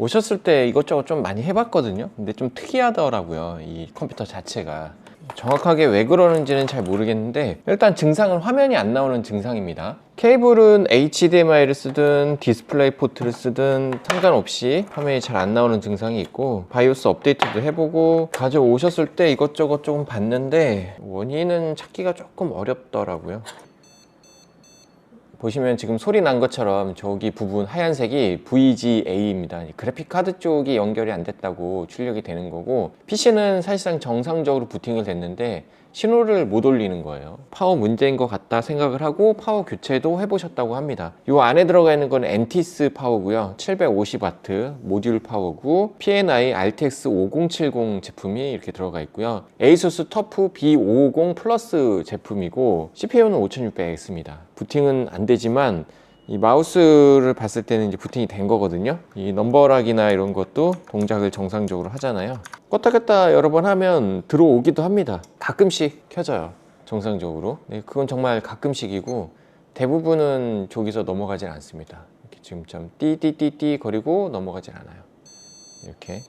오셨을 때 이것저것 좀 많이 해봤거든요. 근데 좀 특이하더라고요. 이 컴퓨터 자체가. 정확하게 왜 그러는지는 잘 모르겠는데 일단 증상은 화면이 안 나오는 증상입니다. 케이블은 HDMI를 쓰든 디스플레이 포트를 쓰든 상관없이 화면이 잘 안 나오는 증상이 있고 바이오스 업데이트도 해보고 가져오셨을 때 이것저것 조금 봤는데 원인은 찾기가 조금 어렵더라고요. 보시면 지금 소리 난 것처럼 저기 부분 하얀색이 VGA입니다. 그래픽 카드 쪽이 연결이 안 됐다고 출력이 되는 거고 PC는 사실상 정상적으로 부팅을 됐는데 신호를 못 올리는 거예요. 파워 문제인 것 같다 생각을 하고 파워 교체도 해보셨다고 합니다. 이 안에 들어가 있는 건 엔티스 파워고요. 750W 모듈 파워고 P&I RTX 5070 제품이 이렇게 들어가 있고요. ASUS 터프 B550 플러스 제품이고 CPU는 5600X입니다. 부팅은 안 되지만 이 마우스를 봤을 때는 이제 부팅이 된 거거든요. 이 넘버락이나 이런 것도 동작을 정상적으로 하잖아요. 껐다 켰다 여러 번 하면 들어오기도 합니다. 가끔씩 켜져요. 정상적으로. 네, 그건 정말 가끔씩이고 대부분은 저기서 넘어가질 않습니다. 이렇게 지금 좀 띠띠띠띠 거리고 넘어가질 않아요. 이렇게.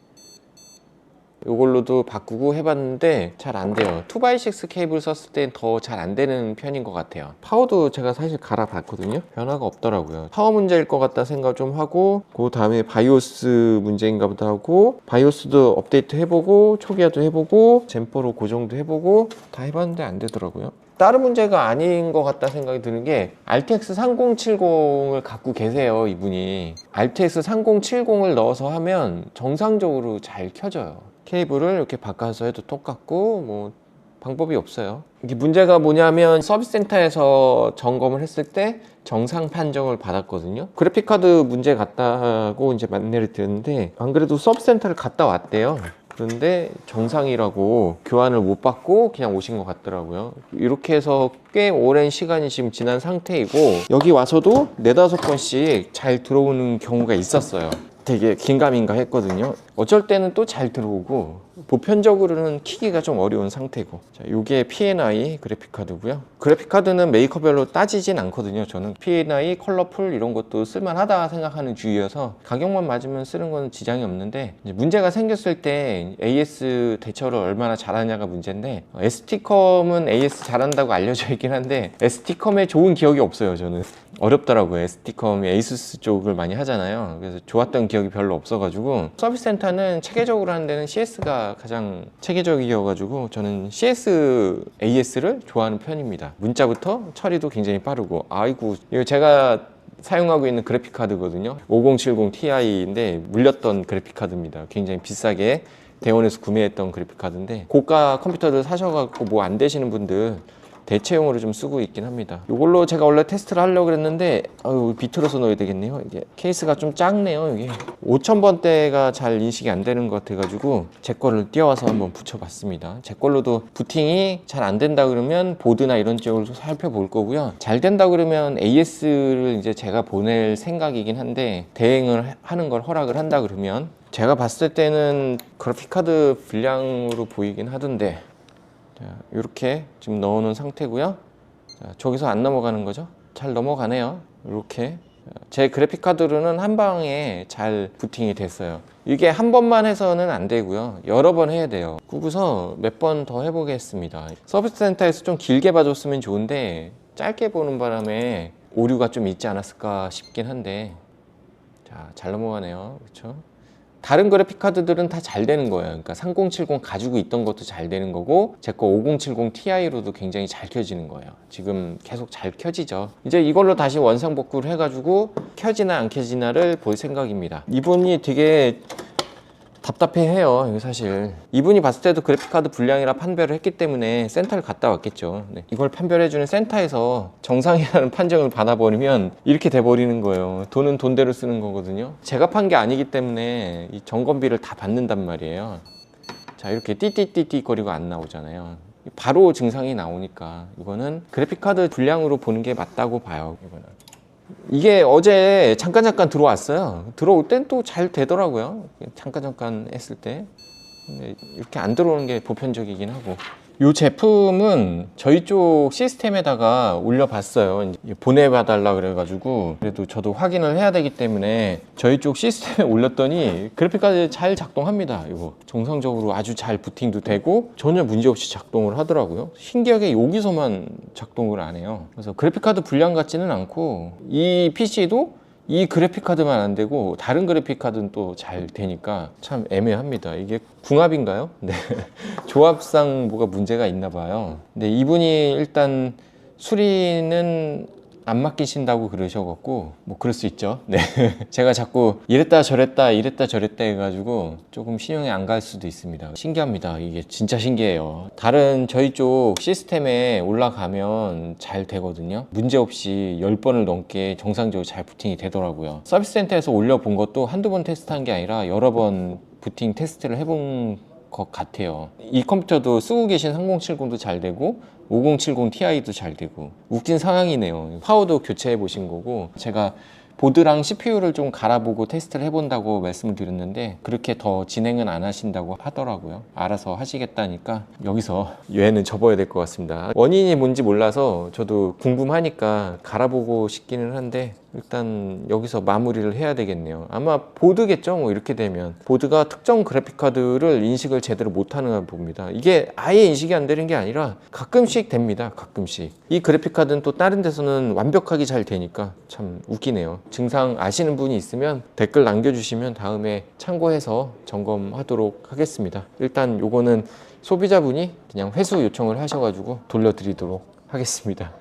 이걸로도 바꾸고 해봤는데 잘 안 돼요. 2x6 케이블 썼을 땐 더 잘 안 되는 편인 것 같아요. 파워도 제가 사실 갈아봤거든요. 변화가 없더라고요. 파워 문제일 것 같다 생각 좀 하고 그 다음에 바이오스 문제인가 보다 하고 바이오스도 업데이트 해보고 초기화도 해보고 젠퍼로 고정도 해보고 다 해봤는데 안 되더라고요. 다른 문제가 아닌 것 같다 생각이 드는 게 RTX 3070을 갖고 계세요 이분이. RTX 3070을 넣어서 하면 정상적으로 잘 켜져요 케이블을 이렇게 바꿔서 해도 똑같고 뭐 방법이 없어요 이게 문제가 뭐냐면 서비스 센터에서 점검을 했을 때 정상 판정을 받았거든요 그래픽카드 문제 같다고 이제 만내를 드는데 안 그래도 서비스 센터를 갔다 왔대요 그런데 정상이라고 교환을 못 받고 그냥 오신 것 같더라고요. 이렇게 해서 꽤 오랜 시간이 지금 지난 상태이고 여기 와서도 네다섯 번씩 잘 들어오는 경우가 있었어요. 되게 긴가민가 했거든요. 어쩔 때는 또 잘 들어오고 보편적으로는 키기가 좀 어려운 상태고 자, 이게 P&I 그래픽 카드고요. 그래픽 카드는 메이커별로 따지진 않거든요. 저는 P&I 컬러풀 이런 것도 쓸만하다 생각하는 주의여서 가격만 맞으면 쓰는 건 지장이 없는데 문제가 생겼을 때 AS 대처를 얼마나 잘하냐가 문제인데 ST컴은 AS 잘한다고 알려져 있긴 한데 ST컴에 좋은 기억이 없어요. 저는 어렵더라고요. ST컴이 ASUS 쪽을 많이 하잖아요. 그래서 좋았던 기억이 별로 없어가지고 서비스 센터 는 체계적으로 하는 데는 CS가 가장 체계적이어가지고 저는 CS AS를 좋아하는 편입니다. 문자부터 처리도 굉장히 빠르고 아이고 이거 제가 사용하고 있는 그래픽 카드거든요. 5070 Ti인데 물렸던 그래픽 카드입니다. 굉장히 비싸게 대원에서 구매했던 그래픽 카드인데 고가 컴퓨터를 사셔갖고 뭐 안 되시는 분들 대체용으로 좀 쓰고 있긴 합니다. 이걸로 제가 원래 테스트를 하려고 그랬는데 아유 비틀어서 넣어야 되겠네요. 이게 케이스가 좀 작네요. 이게 5000번대가 잘 인식이 안 되는 것 같아 가지고 제 거를 띄워서 한번 붙여봤습니다. 제 걸로도 부팅이 잘 안 된다 그러면 보드나 이런 쪽을 살펴볼 거고요. 잘 된다 그러면 AS를 이제 제가 보낼 생각이긴 한데 대행을 하는 걸 허락을 한다 그러면 제가 봤을 때는 그래픽카드 분량으로 보이긴 하던데 자, 이렇게 지금 넣어놓은 상태고요. 자, 저기서 안 넘어가는 거죠? 잘 넘어가네요. 이렇게 제 그래픽 카드로는 한 방에 잘 부팅이 됐어요. 이게 한 번만 해서는 안 되고요. 여러 번 해야 돼요. 꾸고서 몇 번 더 해보겠습니다. 서비스 센터에서 좀 길게 봐줬으면 좋은데 짧게 보는 바람에 오류가 좀 있지 않았을까 싶긴 한데 자, 잘 넘어가네요. 그렇죠? 다른 그래픽 카드들은 다 잘 되는 거예요. 그러니까 3070 가지고 있던 것도 잘 되는 거고 제 거 5070 Ti로도 굉장히 잘 켜지는 거예요. 지금 계속 잘 켜지죠. 이제 이걸로 다시 원상 복구를 해가지고 켜지나 안 켜지나를 볼 생각입니다. 이분이 되게 답답해해요. 사실 이분이 봤을 때도 그래픽카드 불량이라 판별을 했기 때문에 센터를 갔다 왔겠죠. 네. 이걸 판별해주는 센터에서 정상이라는 판정을 받아버리면 이렇게 돼버리는 거예요. 돈은 돈대로 쓰는 거거든요. 제가 판 게 아니기 때문에 이 점검비를 다 받는단 말이에요. 자 이렇게 띠띠띠띠 거리고 안 나오잖아요. 바로 증상이 나오니까 이거는 그래픽카드 불량으로 보는 게 맞다고 봐요. 이거는. 이게 어제 잠깐 잠깐 들어왔어요. 들어올 땐 또 잘 되더라고요. 잠깐 잠깐 했을 때. 이렇게 안 들어오는 게 보편적이긴 하고. 이 제품은 저희 쪽 시스템에다가 올려봤어요. 보내봐달라 그래가지고 그래도 저도 확인을 해야 되기 때문에 저희 쪽 시스템에 올렸더니 그래픽카드 잘 작동합니다. 이거 정상적으로 아주 잘 부팅도 되고 전혀 문제 없이 작동을 하더라고요. 신기하게 여기서만 작동을 안 해요. 그래서 그래픽카드 불량 같지는 않고 이 PC도 이 그래픽 카드만 안 되고 다른 그래픽 카드는 또 잘 되니까 참 애매합니다. 이게 궁합인가요? 네. 조합상 뭐가 문제가 있나 봐요. 근데 이분이 일단 수리는 안 맡기신다고 그러셔갖고 뭐 그럴 수 있죠. 네. 제가 자꾸 이랬다 저랬다 이랬다 저랬다 해가지고 조금 신용이 안 갈 수도 있습니다. 신기합니다. 이게 진짜 신기해요. 다른 저희 쪽 시스템에 올라가면 잘 되거든요. 문제 없이 10번을 넘게 정상적으로 잘 부팅이 되더라고요. 서비스 센터에서 올려본 것도 한두 번 테스트한 게 아니라 여러 번 부팅 테스트를 해본 것 같아요. 이 컴퓨터도 쓰고 계신 3070도 잘 되고 5070 Ti도 잘 되고 웃긴 상황이네요. 파워도 교체해 보신 거고 제가 보드랑 CPU를 좀 갈아보고 테스트를 해본다고 말씀을 드렸는데 그렇게 더 진행은 안 하신다고 하더라고요. 알아서 하시겠다니까 여기서 얘는 접어야 될 것 같습니다. 원인이 뭔지 몰라서 저도 궁금하니까 갈아보고 싶기는 한데 일단 여기서 마무리를 해야 되겠네요. 아마 보드겠죠. 뭐 이렇게 되면 보드가 특정 그래픽 카드를 인식을 제대로 못하는 봅니다. 이게 아예 인식이 안 되는 게 아니라 가끔씩 됩니다. 가끔씩 이 그래픽 카드는 또 다른 데서는 완벽하게 잘 되니까 참 웃기네요. 증상 아시는 분이 있으면 댓글 남겨주시면 다음에 참고해서 점검하도록 하겠습니다. 일단 요거는 소비자분이 그냥 회수 요청을 하셔가지고 돌려드리도록 하겠습니다.